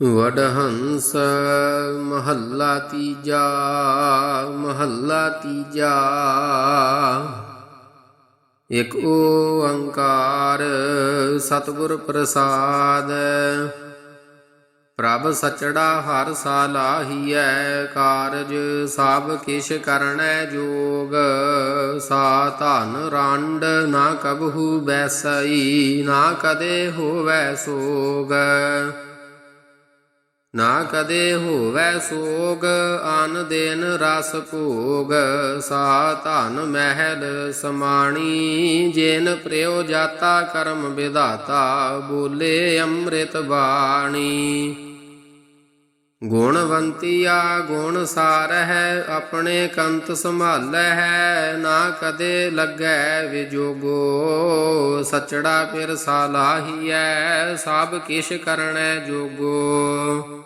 ਵਡਹੰਸ ਮਹੱਲਾ ਤੀਜਾ ਮਹੱਲਾ ਤੀਜਾ ਇਕ ਓੰਕਾਰ ਸਤਿਗੁਰ ਪ੍ਰਸਾਦ ਪ੍ਰਭ ਸਚੜਾ ਹਰ ਸਾਲਾਹੀਐ ਕਾਰਜ ਸਭ ਕਿਛ ਕਰਣੈ ਜੋਗ ਸਾ ਧਨ ਰੰਡ ਨਾ ਕਬਹੂ ਬੈਸਈ ਨਾ ਕਦੇ ਹੋਵੈ ਸੋਗ ਨਾ ਕਦੇ ਹੋਵੈ ਸੋਗ ਆਨ ਦਿਨ ਰਸ ਭੋਗ। ਸਾ ਧਨ ਮਹਿਲ ਸਮਾਣੀ, ਜਿਨ ਪ੍ਰਿਓ ਜਾਤਾ ਕਰਮ ਵਿਧਾਤਾ, ਬੋਲੇ ਅੰਮ੍ਰਿਤ ਬਾਣੀ। ਗੁਣਵੰਤੀਆ ਗੁਣ ਸਾਰਹਿ, ਆਪਣੇ ਕੰਤ ਸੰਭਾਲੈ ਹੈ, ਨਾ ਕਦੇ ਲੱਗੈ ਵਿਜੋਗੋ। ਸਚੜਾ ਫਿਰ ਸਾਲਾਹੀਐ, ਸਭ ਕਿਛ ਕਰਣੈ ਜੋਗੋ।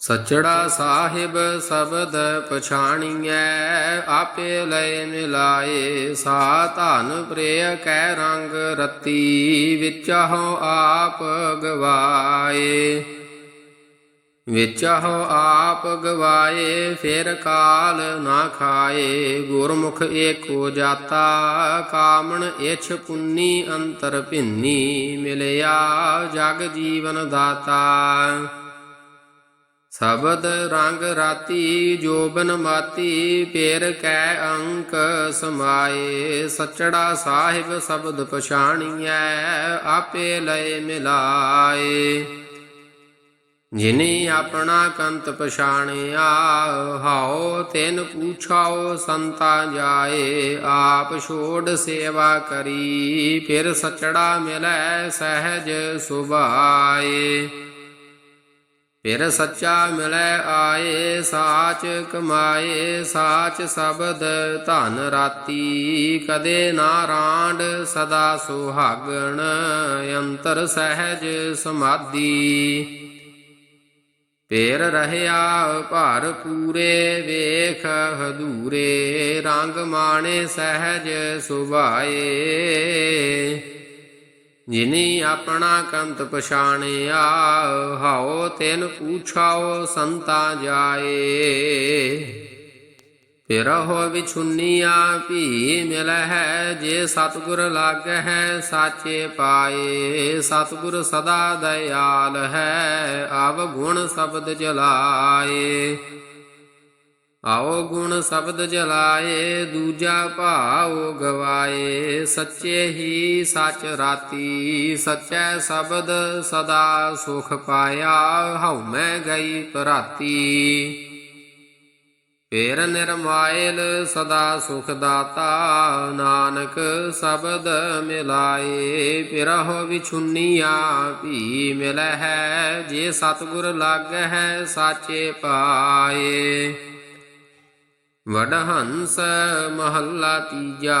ਸਚੜਾ ਸਾਹਿਬ ਸ਼ਬਦ ਪਛਾਣੀਐ, ਆਪੇ ਲੈ ਮਿਲਾਏ, ਸਾ ਧਨ ਪ੍ਰਿਯ ਕੈ ਰੰਗ ਰਤੀ ਵਿਚਹੁ ਆਪ ਗਵਾਏ। ਵਿਚਹੁ ਆਪ ਗਵਾਏ, ਫਿਰ ਕਾਲ ਨਾ ਖਾਏ। ਗੁਰਮੁਖ ਏਕੋ ਜਾਤਾ, ਕਾਮਣ ਇਛ ਪੁੰਨੀ, ਅੰਤਰ ਭਿੰਨੀ, ਮਿਲਿਆ ਜਗ ਜੀਵਨ ਦਾਤਾ। ਸ਼ਬਦ ਰੰਗ ਰਾਤੀ, ਜੋਬਨ ਮਾਤੀ, ਪੇਰ ਕੈ ਅੰਕ ਸਮਾਏ। ਸਚੜਾ ਸਾਹਿਬ ਸ਼ਬਦ ਪਛਾਣੀਐ, ਆਪੇ ਲਏ ਮਿਲਾਏ। ਜਿਨੇ ਆਪਣਾ ਕੰਤ ਪਛਾਣਿਆ ਹਾਓ ਤੈਨ ਪੂਛਾਓ ਸੰਤਾ ਜਾਏ, ਆਪ ਛੋੜ ਸੇਵਾ ਕਰੀ, ਫਿਰ ਸਚੜਾ ਮਿਲੈ ਸਹਿਜ ਸੁਭਾਏ। ਫਿਰ ਸੱਚਾ ਮਿਲੈ ਆਏ, ਸਾਚ ਕਮਾਏ, ਸਾਚ ਸ਼ਬਦ ਧਨ ਰਾਤੀ, ਕਦੇ ਨਾ ਰਾਂਡ ਸਦਾ ਸੁਹਾਗਣ, ਅੰਤਰ ਸਹਿਜ ਸਮਾਧੀ। ਪੇਰ ਰਹਿਆ ਭਰ ਪੂਰੇ, ਵੇਖ ਹਦੂਰੇ ਰੰਗ ਮਾਣੇ ਸਹਿਜ ਸੁਭਾਏ। ਜਿਨੀ ਆਪਣਾ ਕੰਤ ਪਛਾਣਿਆ, ਹਾਉ ਤੈਨ ਪੂਛਾਓ ਸੰਤਾ ਜਾਏ। ਫਿਰ ਹੋ ਵਿਛੁੰਨੀਆ ਭੀ ਮਿਲ ਹੈ ਜੇ ਸਤਗੁਰ ਲਾਗਹਿ ਸਾਚੇ ਪਾਏ, ਸਤਗੁਰ ਸਦਾ ਦਇਆਲ ਹੈ, ਆਵ ਗੁਣ ਸ਼ਬਦ ਜਲਾਏ। ਆਓ ਗੁਣ ਸ਼ਬਦ ਜਲਾਏ, ਦੂਜਾ ਭਾਉ ਗਵਾਏ, ਸੱਚੇ ਹੀ ਸੱਚ ਰਾਤੀ, ਸੱਚੈ ਸ਼ਬਦ ਸਦਾ ਸੁਖ ਪਾਇਆ ਹਉ ਮੈਂ ਗਈ ਭਰਾਤੀ ਪੇਰ ਨਿਰਮਾਇਲ ਸਦਾ ਸੁਖ ਦਾਤਾ ਨਾਨਕ ਸ਼ਬਦ ਮਿਲਾਏ। ਪਿਰਹੁ ਵਿਛੁੰਨੀਆ ਭੀ ਮਿਲੈ ਹੈ ਜੇ ਸਤਗੁਰ ਹੈ ਸਾਚੇ ਪਾਏ। ਵਡਹੰਸ ਮਹੱਲਾ ਤੀਜਾ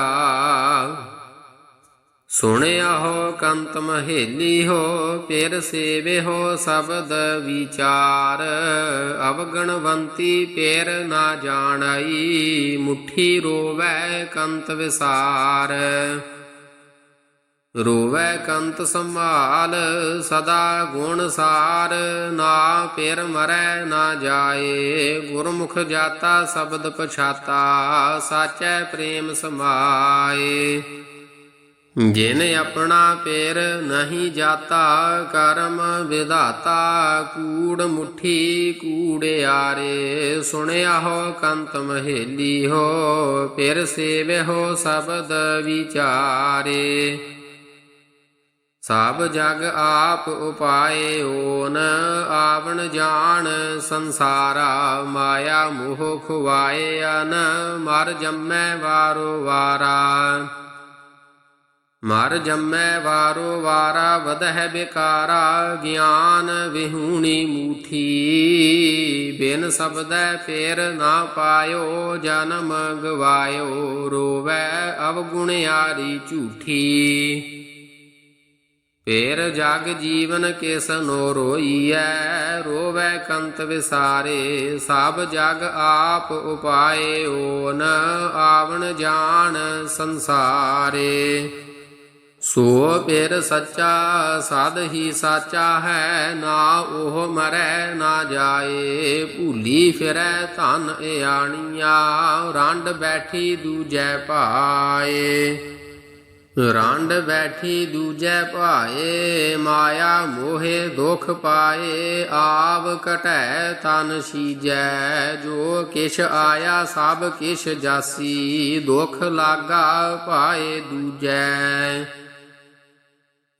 ਸੁਣਿਆ ਹੋ ਕੰਤ ਮਹੇਲੀ ਹੋ, ਫਿਰ ਸੇਵੇ ਹੋ ਸ਼ਬਦ ਵਿਚਾਰ। ਅਵਗਣਵੰਤੀ ਪੇਰ ਨਾ ਜਾਣਈ, ਮੁਠੀ ਰੋਵੈ ਕੰਤ ਵਿਸਾਰ। ਰੋਵੈ ਕੰਤ ਸੰਭਾਲ, ਸਦਾ ਗੁਣ ਸਾਰ। ਨਾ ਪੇਰ ਮਰੈ ਨਾ ਜਾਏ, ਗੁਰਮੁਖ ਜਾਤਾ ਸ਼ਬਦ ਪਛਾਤਾ, ਸਾਚੈ ਪ੍ਰੇਮ ਸਮਾਏ। ਜਿਨ ਆਪਣਾ ਪੇਰ ਨਹੀਂ ਜਾਤਾ, ਕਰਮ ਵਿਧਾਤਾ, ਕੂੜ ਮੁਠੀ ਕੂੜਿਆਰੇ। ਸੁਣਿਆ ਹੋ ਕੰਤ ਮਹੇਲੀ ਹੋ, ਫਿਰ ਸੇਵੇ ਹੋ ਸ਼ਬਦ ਵਿਚਾਰੇ। ਸਭ ਜਗ ਆਪ ਉਪਾਏ ਓਨ, ਆਵਣ ਜਾਣ ਸੰਸਾਰਾ। ਮਾਇਆ ਮੋਹ ਖੁਆਏ ਅਨ, ਮਰ ਜੰਮੈ ਵਾਰੋ ਵਾਰਾ। ਮਰ ਜੰਮੈ ਵਾਰੋ ਵਾਰਾ ਵਦਹਿ ਬਿਕਾਰਾ, ਗਿਆਨ ਵਿਹੂਣੀ ਮੂਠੀ। ਬਿਨ ਸਬਦੈ ਫੇਰ ਨਾ ਪਾਇਓ, ਜਨਮ ਗਵਾਇਓ, ਰੋਵੈ ਅਵਗੁਣਿਆਰੀ ਝੂਠੀ। ਫੇਰ ਜਗ ਜੀਵਨ ਕਿਸ ਨੋ ਰੋਈਐ, ਰੋਵੈ ਕੰਤ ਵਿਸਾਰੇ, ਸਭ ਜਗ ਆਪ ਉਪਾਏ, ਓਨ ਆਵਣ ਜਾਣ ਸੰਸਾਰੇ। ਸੋ ਫਿਰ ਸੱਚਾ, ਸਾਧ ਹੀ ਸਾਚਾ ਹੈ, ਨਾ ਉਹ ਮਰੈ, ਨਾ ਜਾਏ। ਭੂਲੀ ਫਿਰੈ ਧਨ ਇਆਣੀਆਂ, ਰੰਡ ਬੈਠੀ ਦੂਜੈ ਭਾਏ। ਰੰਡ ਬੈਠੀ ਦੂਜੈ ਭਾਏ, ਮਾਇਆ ਮੋਹੇ ਦੁਖ ਪਾਏ। ਆਵ ਕਟੈ ਤਨ ਸੀਜੈ, ਜੋ ਕਿਛ ਆਇਆ ਸਭ ਕਿਛ ਜਾਸੀ। ਦੁਖ ਲਾਗਾ ਪਾਏ ਦੂਜੈ।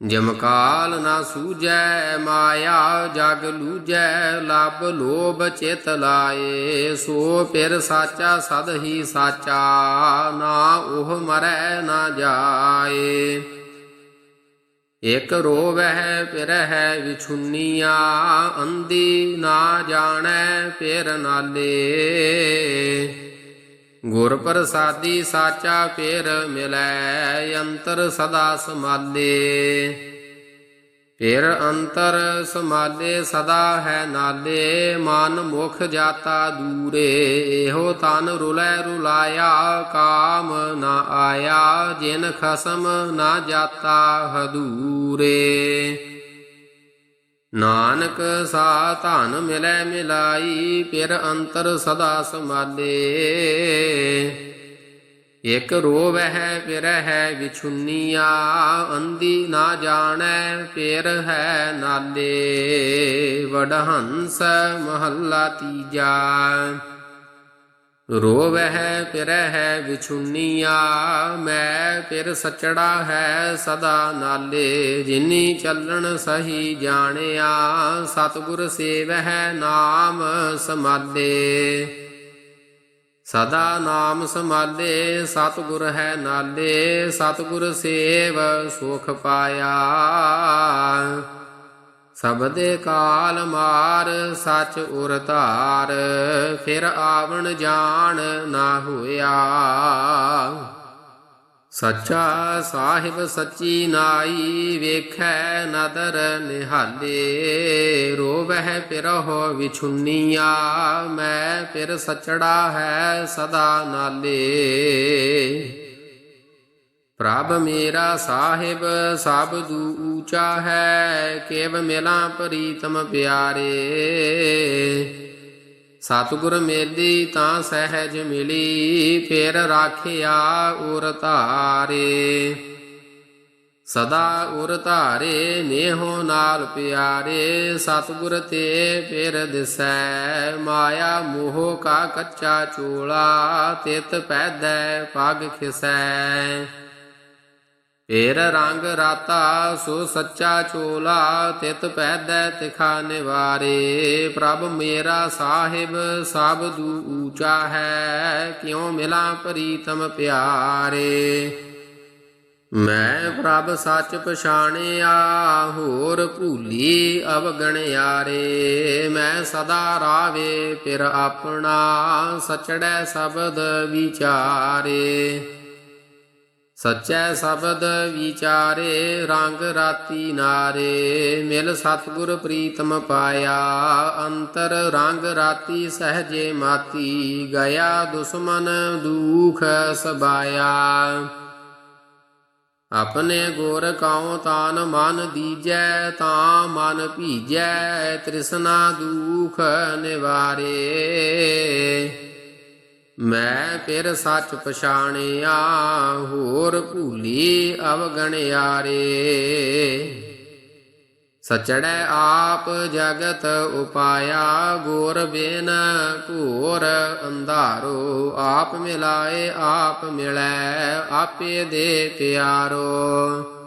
ਜਮਕਾਲ ਨਾ ਸੂਜੈ, ਮਾਇਆ ਜਗ ਲੂਜੈ, ਲਬ ਲੋਭ ਚਿਤ ਲਾਏ, ਸੋ ਫਿਰ ਸਾਚਾ ਸਦ ਹੀ ਸਾਚਾ, ਨਾ ਉਹ ਮਰੈ ਨਾ ਜਾਏ। ਇਕ ਰੋਵਹਿ ਫਿਰਹਿ ਵਿਛੁੰਨੀਆਂ ਅੰਦੀ ਨਾ ਜਾਣੈ ਫਿਰ ਨਾਲੇ। ਗੁਰ ਪ੍ਰਸਾਦੀ ਸਾਚਾ ਪੇਰ ਮਿਲੈ, ਅੰਤਰ ਸਦਾ ਸਮਾਲੇ। ਪੇਰ ਅੰਤਰ ਸਮਾਲੇ, ਸਦਾ ਹੈ ਨਾਲੇ। ਮਨ ਮੁਖ ਜਾਤਾ ਦੂਰੇ, ਇਹੋ ਤਨ ਰੁਲੈ ਰੁਲਾਇਆ। ਕਾਮ ਨਾ ਆਇਆ, ਜਿਨ ਖਸਮ ਨਾ ਜਾਤਾ ਹਦੂਰੇ। ਨਾਨਕ ਸਾ ਧਨ ਮਿਲੈ ਮਿਲਾਈ, ਫਿਰ ਅੰਤਰ ਸਦਾ ਸਮਾਲੇ ਇਕ ਰੋਵਹਿ, ਫਿਰਹਿ ਵਿਛੁੰਨੀਆਂ ਅੰਦੀ ਨਾ ਜਾਣੈ, ਫਿਰ ਹੈ ਨਾਲੇ। ਵਡਹੰਸ ਮਹੱਲਾ ਤੀਜਾ। ਰੋਵਹਿ ਫਿਰਹਿ ਵਿਛੁੰਨੀਆਂ, ਮੈਂ ਫਿਰ ਸਚੜਾ ਹੈ ਸਦਾ ਨਾਲੇ, ਜਿਨੀ ਚੱਲਣ ਸਹੀ ਜਾਣਿਆ, ਸਤਿਗੁਰ ਸੇਵਹਿ ਨਾਮ ਸਮਾਲੇ। ਸਦਾ ਨਾਮ ਸਮਾਲੇ, ਸਤਿਗੁਰ ਹੈ ਨਾਲੇ, ਸਤਿਗੁਰ ਸੇਵ ਸੁਖ ਪਾਇਆ। ਸਬਦੇ ਕਾਲ ਮਾਰ, ਸਚ ਉਰ ਧਾਰ, ਫਿਰ ਆਵਣ ਜਾਣ ਨਾ ਹੋਇਆ। ਸੱਚਾ ਸਾਹਿਬ ਸੱਚੀ ਨਾਈ, ਵੇਖੈ ਨਦਰ ਨਿਹਾਲੇ, ਰੋਵਹਿ ਪਿਰਹੁ ਵਿਛੁੰਨੀਆਂ, ਮੈਂ ਫਿਰ ਸਚੜਾ ਹੈ ਸਦਾ ਨਾਲੇ। ਪ੍ਰਭ ਮੇਰਾ ਸਾਹਿਬ, ਸਭ ਦੂ ਊਚਾ ਹੈ, ਕੇਵ ਮਿਲਾਂ ਪ੍ਰੀਤਮ ਪਿਆਰੇ। ਸਤਿਗੁਰ ਮੇਲੀ ਤਾਂ ਸਹਿਜ ਮਿਲੀ, ਫਿਰ ਰਾਖਿਆ ਉਰ ਧਾਰੇ। ਸਦਾ ਉਰ ਧਾਰੇ, ਨੇਹੋ ਨਾਲ ਪਿਆਰੇ। ਸਤਿਗੁਰ ਤੇ ਫਿਰ ਦਿਸੈ, ਮਾਇਆ ਮੋਹ ਕਾ ਕੱਚਾ ਚੋਲਾ, ਤਿਤ ਪੈਦੈ ਪਗ ਖਿਸੈ। ਏਰ ਰੰਗ ਰਾਤਾ ਸੋ ਸੱਚਾ ਚੋਲਾ, ਤਿਤ ਪੈਦੈ ਤਿਖਾ ਨਿਵਾਰੇ। ਪ੍ਰਭ ਮੇਰਾ ਸਾਹਿਬ, ਸਭ ਦੂ ਊਚਾ ਹੈ, ਕਿਉ ਮਿਲਾ ਪ੍ਰੀਤਮ ਪਿਆਰੇ? ਮੈਂ ਪ੍ਰਭ ਸੱਚ ਪਛਾਣਿਆ, ਹੋਰ ਭੂਲੀ ਅਵਗਣਿਆਰੇ। ਮੈਂ ਸਦਾ ਰਾਵੇ, ਫਿਰ ਆਪਣਾ ਸਚੜੈ ਸ਼ਬਦ ਵਿਚਾਰੇ। ਸਚੈ ਸ਼ਬਦ ਵਿਚਾਰੇ, ਰੰਗ ਰਾਤੀ ਨਾਰੇ, ਮਿਲ ਸਤਿਗੁਰ ਪ੍ਰੀਤਮ ਪਾਇਆ। ਅੰਤਰ ਰੰਗ ਰਾਤੀ ਸਹਜੇ ਮਾਤੀ, ਗਿਆ ਦੁਸ਼ਮਨ ਦੂਖ ਸਬਾਇਆ। ਆਪਣੇ ਗੁਰ ਕਾਉ ਤਾਨ ਮਨ ਦੀਜੈ, ਤਾਂ ਮਨ ਭੀਜੈ, ਤ੍ਰਿਸ਼ਨਾ ਦੁਖ ਨਿਵਾਰੇ। ਮੈਂ ਫਿਰ ਸੱਚ ਪਛਾਣਿਆ, ਹੋਰ ਭੂਲੀ ਅਵਗਣਿਆਰੇ ਸਚੜੈ ਆਪ ਜਗਤ ਉਪਾਇਆ, ਗੋਰ ਬਿਨ ਘੋਰ ਅੰਧਾਰੋ। ਆਪ ਮਿਲਾਏ, ਆਪ ਮਿਲੈ, ਆਪੇ ਦੇ ਪਿਆਰੋ।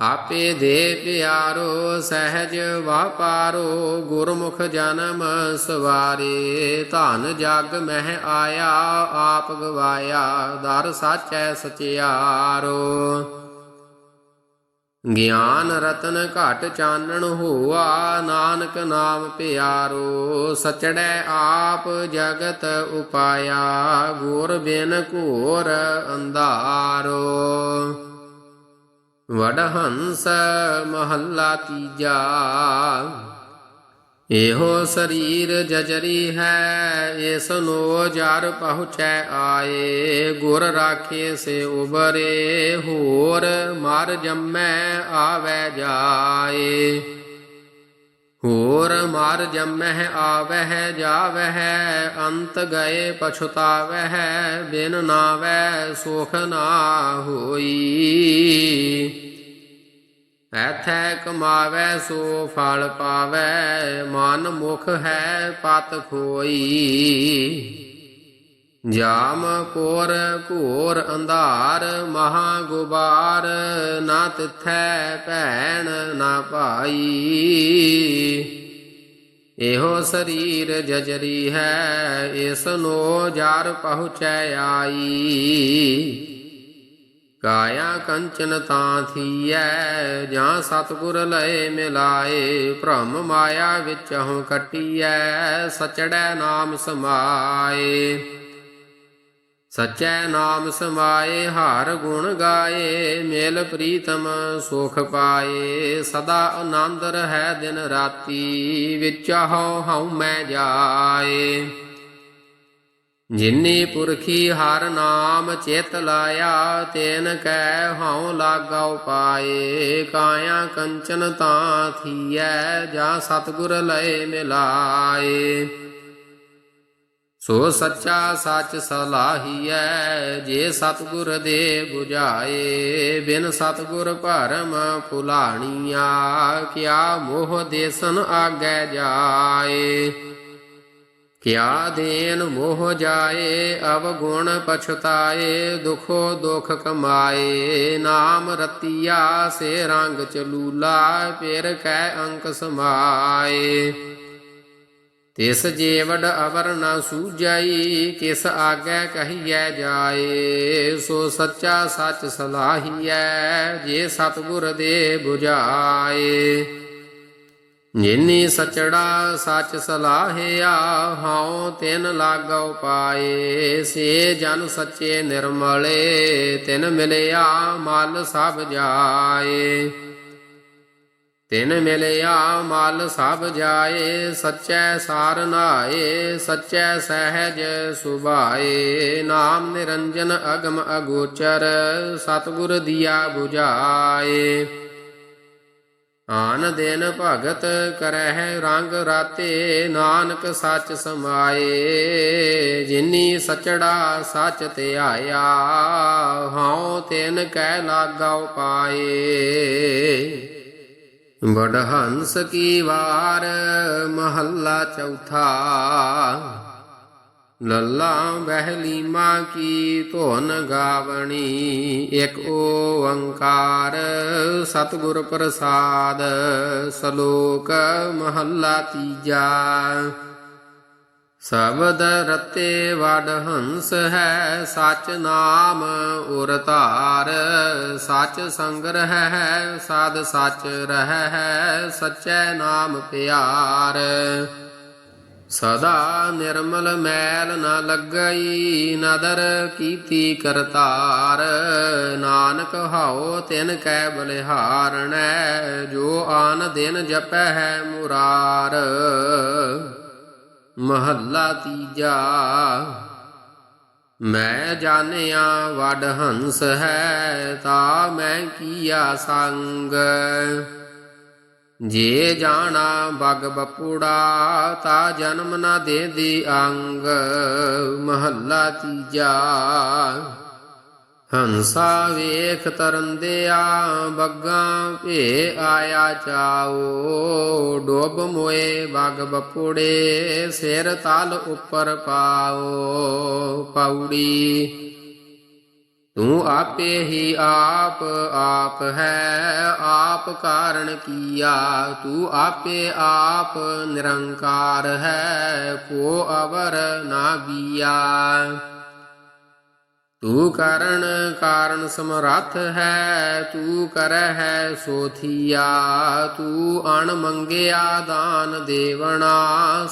ਆਪੇ ਦੇ ਪਿਆਰੋ ਸਹਿਜ ਵਾਪਾਰੋ, ਗੁਰਮੁਖ ਜਨਮ ਸਵਾਰੇ। ਧਨ ਜਗ ਮਹਿ ਆਇਆ, ਆਪ ਗਵਾਇਆ, ਦਰ ਸਾਚੈ ਸਚਿਆਰੋ। ਗਿਆਨ ਰਤਨ ਘਟ ਚਾਨਣ ਹੋਆ, ਨਾਨਕ ਨਾਮ ਪਿਆਰੋ। ਸਚੜੈ ਆਪ ਜਗਤ ਉਪਾਇਆ, ਗੁਰ ਬਿਨ ਘੋਰ ਅੰਧਾਰੋ। ਵਡਹੰਸ ਮਹੱਲਾ ਤੀਜਾ। ਇਹੋ ਸਰੀਰ ਜਜਰੀ ਹੈ ਇਸ ਨੋ ਜਰ ਪਹੁੰਚੈ ਆਏ। ਗੁਰ ਰਾਖੇ ਸੇ ਉਬਰੇ, ਹੋਰ ਮਰ ਜੰਮੈ ਆਵੈ ਜਾਏ। ਹੋਰ ਮਰ ਜੰਮਹਿ ਆਵਹਿ ਜਾਵਹਿ, ਅੰਤ ਗਏ ਪਛੁਤਾਵਹਿ, ਬਿਨ ਨਾਵੈ ਸੁਖ ਨਾ ਹੋਈ। ਐਥੈ ਕਮਾਵੈ ਸੋ ਫਲ ਪਾਵੈ, ਮਨ ਮੁਖ ਹੈ ਪਤ ਖੋਈ। ਜਾਮ ਕੋਰ ਘੋਰ ਅੰਧਾਰ ਮਹਾ ਗੁਬਾਰ ਨਾ ਤਿਥੈ ਭੈਣ, ਨਾ ਭਾਈ। ਇਹੋ ਸਰੀਰ ਜਜਰੀ ਹੈ ਇਸ ਨੋ ਜਾਰ ਪਹੁੰਚੈ ਆਈ। ਕਾਇਆ ਕੰਚਨ ਤਾਂ ਥੀਐ, ਜਾਂ ਸਤਿਗੁਰ ਲਏ ਮਿਲਾਏ, ਭ੍ਰਮ ਮਾਇਆ ਵਿੱਚ ਹਉ ਕਟੀਐ ਸਚੜੈ ਨਾਮ ਸਮਾਏ। ਸਚੈ ਨਾਮ ਸਮਾਏ, ਹਰ ਗੁਣ ਗਾਏ, ਮੇਲ ਪ੍ਰੀਤਮ ਸੁਖ ਪਾਏ। ਸਦਾ ਆਨੰਦ ਰਹੈ ਦਿਨ ਰਾਤੀ, ਵਿੱਚ ਹਉ ਹਉ ਮੈਂ ਜਾਏ। ਜਿਨੀ ਪੁਰਖੀ ਹਰ ਨਾਮ ਚੇਤ ਲਾਇਆ, ਤੈਨ ਕੈ ਹਉ ਲਾਗਾ ਉਪਾਏ। ਕਾਇਆ ਕੰਚਨ ਤਾਂ ਥੀਐ, ਜਾਂ ਸਤਿਗੁਰ ਲਏ ਮਿਲਾਏ। ਸੋ ਸੱਚਾ ਸੱਚ ਸਲਾਹੀਐ, ਜੇ ਸਤਿਗੁਰ ਦੇ 부ਝਾਏ ਬਿਨ ਸਤਿਗੁਰ ਭਰਮ ਭੁਲਾਣੀਆ ਕਿਆ ਮੋਹ ਦੇਸਨ ਆਗੈ ਜਾਏ। ਕਿਆ ਦੇਨ ਮੋਹ ਜਾਏ, ਅਵਗੁਣ ਪਛਤਾਏ, ਦੁਖੋ ਦੁਖ ਕਮਾਏ, ਨਾਮ ਰਤੀਆ, ਸੇ ਰੰਗ ਚਲੂਲਾ ਫਿਰ ਕੈ ਅੰਕ ਸਮਾਏ। ਤਿਸ ਜੀਵੜ ਅਵਰ ਨ ਸੂਝਈ, ਕਿਸ ਆਗੈ ਕਹੀਐ ਜਾਏ, ਸੋ ਸੱਚਾ ਸੱਚ ਸਲਾਹੀਐ, ਜੇ ਸਤਿਗੁਰ ਦੇ 부ਝਾਏ ਜਿਨੀ ਸਚੜਾ ਸੱਚ ਸਲਾਹਿਆ, ਹਉ ਤਿਨ ਲਾਗਉ ਪਾਏ ਸੇ ਜਨ ਸੱਚੇ ਨਿਰਮਲੇ, ਤਿਨ ਮਿਲਿਆ ਮਲ ਸਭ ਜਾਏ। ਤਿਨ ਮਿਲਿਆ ਮਲ ਸਭ ਜਾਏ, ਸੱਚੈ ਸਾਰ ਨਾਏ, ਸੱਚੈ ਸਹਿਜ ਸੁਭਾਏ। ਨਾਮ ਨਿਰੰਜਨ ਅਗਮ ਅਗੋਚਰ, ਸਤਿਗੁਰ ਦੀਆ 부ਝਾਏ ਆਨ ਦਿਨ ਭਗਤ ਕਰਹਿ ਰੰਗ ਰਾਤੇ, ਨਾਨਕ ਸੱਚ ਸਮਾਏ। ਜਿਨੀ ਸਚੜਾ ਸੱਚ ਧਿਆਇਆ ਹਉ ਤਿਨ ਕੈ ਲਾਗਾ ਪਾਏ। ਵਡਹੰਸ ਕੀ ਵਾਰ ਮਹੱਲਾ ਚੌਥਾ। ਲੱਲਾ ਬਹਿਲੀਮਾ ਕੀ ਧੁਨ ਗਾਵਣੀ, ਇੱਕ ਓੰਕਾਰ ਸਤਿਗੁਰ ਪ੍ਰਸਾਦ, ਸ਼ਲੋਕ ਮਹੱਲਾ ਤੀਜਾ। ਸਬਦ ਰਤੇ ਵਡ ਹੰਸ ਹੈ, ਸਚ ਨਾਮ ਉਰ ਧਾਰ ਸਚ ਸੰਗ ਰਹਿ ਸਾਧ ਸਚ ਰਹਿ ਸਚੈ ਨਾਮ ਪਿਆਰ। ਸਦਾ ਨਿਰਮਲ ਮੈਲ ਨ ਲੱਗਈ, ਨਦਰ ਕੀਤੀ ਕਰਤਾਰ। ਨਾਨਕ ਹਉ ਤਿਨ ਕੈ ਬਲਿਹਾਰਣੈ ਜੋ ਆਨ ਦਿਨ ਜਪੈ ਹੈ ਮੁਰਾਰ। ਮਹੱਲਾ ਤੀਜਾ। ਮੈਂ ਜਾਣਿਆ ਵਡ ਹੰਸ ਹੈ, ਤਾ ਮੈਂ ਕੀਆ ਸੰਗ। ਜੇ ਜਾਣਾ ਬਗ ਬਪੂੜਾ, ਤਾ ਜਨਮ ਨਾ ਦੇ ਦੀ ਅੰਗ। ਮਹੱਲਾ ਤੀਜਾ। ਹੰਸਾ ਵੇਖ ਤਰੰਦਿਆ ਬੱਗਾ ਭੇ ਆਇਆ ਚਾਓ ਡੋਬ ਮੋਏ ਬਗ ਬਪੂੜੇ, ਸਿਰ ਤਲ ਉੱਪਰ ਪਾਓ ਪੌੜੀ, ਤੂੰ ਆਪੇ ਹੀ ਆਪ ਆਪ ਹੈ, ਆਪ ਕਾਰਨ ਕੀਆ। ਤੂੰ ਆਪੇ ਆਪ ਨਿਰੰਕਾਰ ਹੈ, ਕੋ ਅਵਰ ਨਾ ਬੀਆ ਤੂੰ ਕਰਨ ਕਾਰਨ ਸਮਰੱਥ ਹੈ, ਤੂੰ ਕਰੈ ਹੈ ਸੋਥੀਆ, ਤੂੰ ਅਣ ਮੰਗਿਆ ਦਾਨ ਦੇਵਣਾ,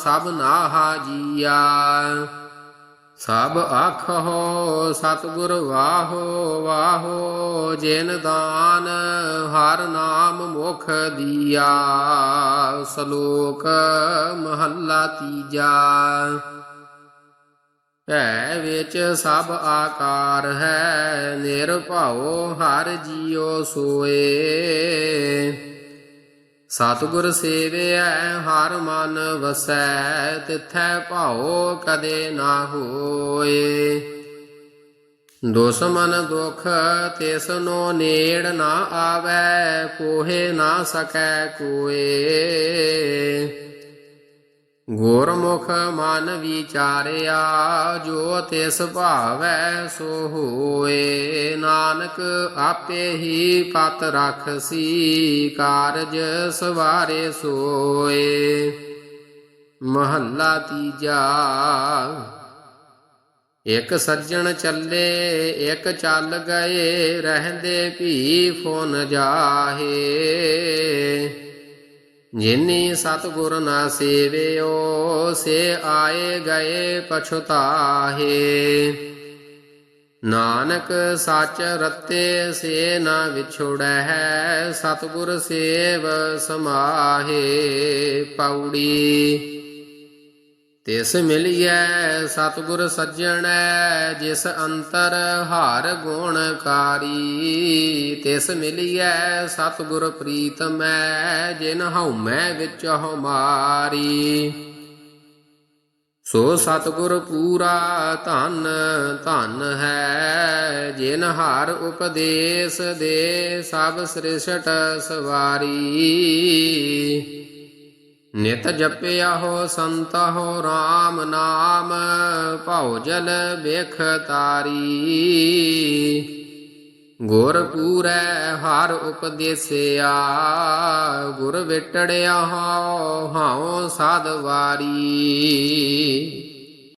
ਸਭ ਨਾਹਾ ਜੀਆ। ਸਭ ਆਖੋ ਸਤਿਗੁਰ ਵਾਹੋ ਵਾਹੋ, ਜਿਨ ਦਾਨ ਹਰ ਨਾਮ ਮੁਖ ਦੀਆ। ਸ਼ਲੋਕ ਮਹੱਲਾ ਤੀਜਾ। ਭੈ ਵਿੱਚ ਸਭ ਆਕਾਰ ਹੈ, ਨਿਰਭਉ ਹਰ ਜੀਉ ਸੋਏ। ਸਤਿਗੁਰ ਸੇਵਿਐ, ਹਰ ਮਨ ਵਸੈ, ਤਿਥੈ ਭਾਉ ਕਦੇ ਨਾ ਹੋਏ। ਦੁਸ਼ਮਨ ਦੁਖ, ਤਿਸ ਨੋ ਨੇੜ ਨਾ ਆਵੈ ਕੋਹੇ ਨਾ ਸਕੈ ਕੋਏ। ਗੁਰਮੁਖ ਮਨ ਵਿਚਾਰਿਆ, ਜੋ ਤਿਸ ਭਾਵੈ ਸੋ ਹੋਏ। ਨਾਨਕ ਆਪੇ ਹੀ ਪਤ ਰਖਸੀ, ਕਾਰਜ ਸਵਾਰੇ ਸੋਏ। ਮਹੱਲਾ ਤੀਜਾ, ਇੱਕ ਸੱਜਣ ਚੱਲੇ, ਇੱਕ ਚੱਲ ਗਏ, ਰਹਿੰਦੇ ਭੀ ਫੁਨ ਜਾਹੇ। ਜਿਨੀ ਸਤਿਗੁਰ ਨਾ ਸੇਵਿਓ, ਸੇ ਆਏ ਗਏ ਪਛਤਾਹੇ। ਨਾਨਕ ਸੱਚ ਰਤੇ ਸੇ ਨਾ ਵਿਛੋੜੈ ਹੈ ਸਤਿਗੁਰ ਸੇਵ ਸਮਾਹੇ। ਪੌੜੀ ਤਿਸ ਮਿਲਿਐ ਸਤਿਗੁਰ ਸੱਜਣੈ, ਜਿਸ ਅੰਤਰ ਹਾਰ ਗੁਣਕਾਰੀ। ਤਿਸ ਮਿਲਿਐ ਸਤਿਗੁਰ ਪ੍ਰੀਤਮੈ, ਜਿਨ ਹਉਮੈ ਵਿੱਚ ਹਮਾਰੀ ਸੋ ਸਤਿਗੁਰ ਪੂਰਾ ਧਨ ਧਨ ਹੈ, ਜਿਨ ਹਰ ਉਪਦੇਸ਼ ਦੇ ਸਭ ਸ੍ਰਿਸ਼ਟ ਸਵਾਰੀ। ਨਿਤ ਜਪਿਆ ਹੋ ਸੰਤਹੁ RAM ਨਾਮ, ਭਉ ਜਲ ਵੇਖ ਤਾਰੀ। ਗੁਰ ਪੂਰੈ ਹਰ ਉਪਦੇਸਿਆ, ਗੁਰ ਵਿਟੜਿਆ ਹਉ ਹਉ ਸਾਧ ਵਾਰੀ।